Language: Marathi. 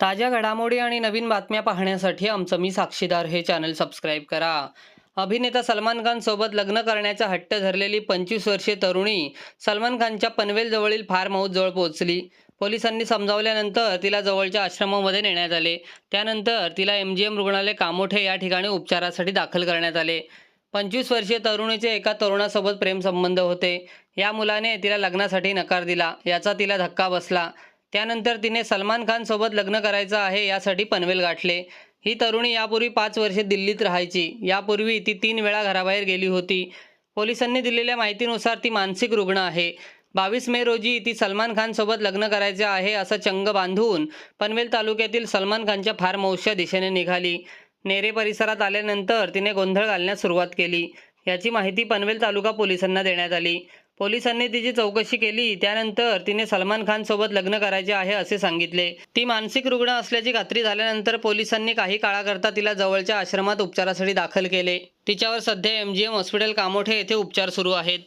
ताज्या घडामोडी आणि नवीन बातम्या पाहण्यासाठी आमचं मी साक्षीदार हे चॅनल सबस्क्राईब करा. अभिनेता सलमान खान सोबत लग्न करण्याचा हट्ट धरलेली पंचवीस वर्षीय तरुणी सलमान खानच्या पनवेल जवळील फार्म हाऊसजवळ पोहोचली. पोलिसांनी समजावल्यानंतर तिला जवळच्या आश्रमामध्ये नेण्यात आले. त्यानंतर तिला एम जी एम रुग्णालय कामोठे या ठिकाणी उपचारासाठी दाखल करण्यात आले. पंचवीस वर्षीय तरुणीचे एका तरुणासोबत प्रेमसंबंध होते. या मुलाने तिला लग्नासाठी नकार दिला. याचा तिला धक्का बसला. त्यानंतर तिने सलमान खानसोबत लग्न करायचं आहे यासाठी पनवेल गाठले. ही तरुणी यापूर्वी पाच वर्षे दिल्लीत राहायची. यापूर्वी ती तीन वेळा घराबाहेर गेली होती. पोलिसांनी दिलेल्या माहितीनुसार ती मानसिक रुग्ण आहे. बावीस मे रोजी ती सलमान खानसोबत लग्न करायचे आहे असं चंग बांधून पनवेल तालुक्यातील सलमान खानच्या फार हाऊसच्या दिशेने निघाली. नेरे परिसरात आल्यानंतर तिने गोंधळ घालण्यास सुरुवात केली. याची माहिती पनवेल तालुका पोलिसांना देण्यात आली. पोलिसांनी तिची चौकशी केली. त्यानंतर तिने सलमान खान सोबत लग्न करायचे आहे असे सांगितले. ती मानसिक रुग्ण असल्याची खात्री झाल्यानंतर पोलिसांनी काही काळाकरता तिला जवळच्या आश्रमात उपचारासाठी दाखल केले. तिच्यावर सध्या M G M hospital Kamothe येथे उपचार सुरू आहेत.